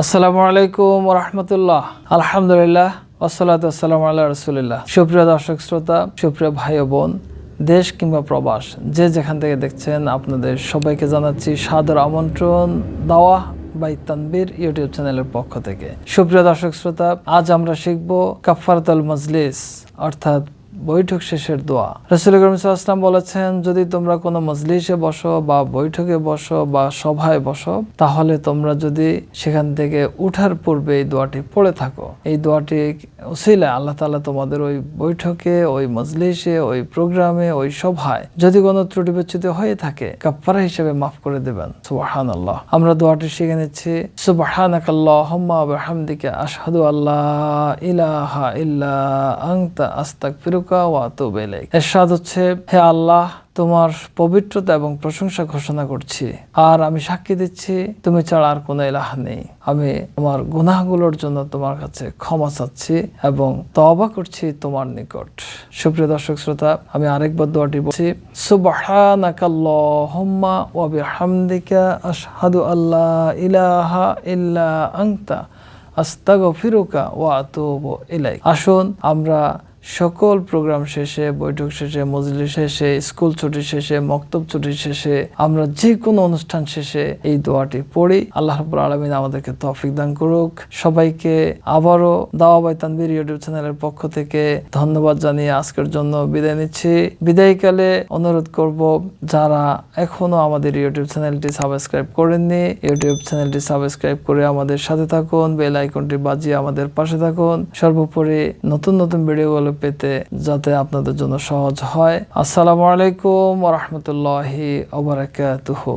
আসসালামু আলাইকুম রহমতুল্লাহ। আলহামদুলিল্লাহ আসসালাতু আসসালামু আল্লাহ রসুলিল্লাহ। সুপ্রিয় দর্শক, শ্রোতা, সুপ্রিয় ভাই বোন, দেশ কিংবা প্রবাস, যে যেখান থেকে দেখছেন, আপনাদের সবাইকে জানাচ্ছি সাদর আমন্ত্রণ, দাওয়া বাই তানবির ইউটিউব চ্যানেলের পক্ষ থেকে। সুপ্রিয় দর্শক, শ্রোতা, আজ আমরা শিখব কাফারাতুল মজলিস, অর্থাৎ বৈঠক শেষের দোয়া। রসুল করিম বলেছেন, যদি তোমরা কোনো মজলিসে বসো বা বৈঠকে বসো বা সভায় বসো, তাহলে তোমরা যদি সেখান থেকে উঠার পূর্বে এই দোয়াটি পড়ে থাকো। এই দোয়াটি উসিলে আল্লাহ তাআলা তোমাদের ওই বৈঠকে, ওই মজলিসে, ওই প্রোগ্রামে, ওই সভায় যদি কোনো ত্রুটি বিচ্যুতি হয়ে থাকে কাপ্পারা হিসেবে মাফ করে দেবেন। সুবাহান আল্লাহ আমরা দোয়াটি শিখে নিচ্ছি সুবাহানাক আল্লাহুম্মা ওয়া বিহামদিকা আশহাদু আল্লা ইলাহা ইল্লা আনতা হচ্ছে, হে আল্লাহ, তোমার পবিত্রতা এবং প্রশংসা ঘোষণা করছি। আর আমি সাক্ষী দিচ্ছি, তুমি ছাড়া আর কোনো এলাহ নেই। আমি তোমার গুনাহগুলোর জন্য তোমার কাছে ক্ষমা চাচ্ছি এবং তওবা করছি তোমার নিকট। সুপ্রিয় দর্শক শ্রোতা, আমি আরেকবার দোয়াটি বলছি, সুবহানাকাল্লাহুম্মা ওয়া বিহামদিকা আশহাদু আল্লা ইলাহা ইল্লা আনতা, আস্তাগফিরুকা ওয়া আতুবু ইলাইক। আসুন, আমরা সকল প্রোগ্রাম শেষে, বৈঠক শেষে, মজলিস শেষে, স্কুল ছুটি শেষে, মক্তব ছুটি শেষে, আমরা যে কোনো অনুষ্ঠান শেষে এই দোয়াটি পড়ি। আল্লাহ রাব্বুল আলামিন আমাদেরকে তৌফিক দান করুক। সবাইকে আবারও দাওয়া বাই তানবীর ইউটিউব চ্যানেলের পক্ষ থেকে ধন্যবাদ জানিয়ে আজকের জন্য বিদায় নিচ্ছি। বিদায়কালে অনুরোধ করব, যারা এখনও আমাদের ইউটিউব চ্যানেলটি সাবস্ক্রাইব করেননি, ইউটিউব চ্যানেলটি সাবস্ক্রাইব করে আমাদের সাথে থাকুন, বেল আইকনটি বাজিয়ে আমাদের পাশে থাকুন। সর্বোপরি নতুন নতুন ভিডিওগুলো পেতে যাতে আপনাদের জন্য সহজ হয়। আসসালামু আলাইকুম রহমতুল্লাহি ওবরাকাতুহু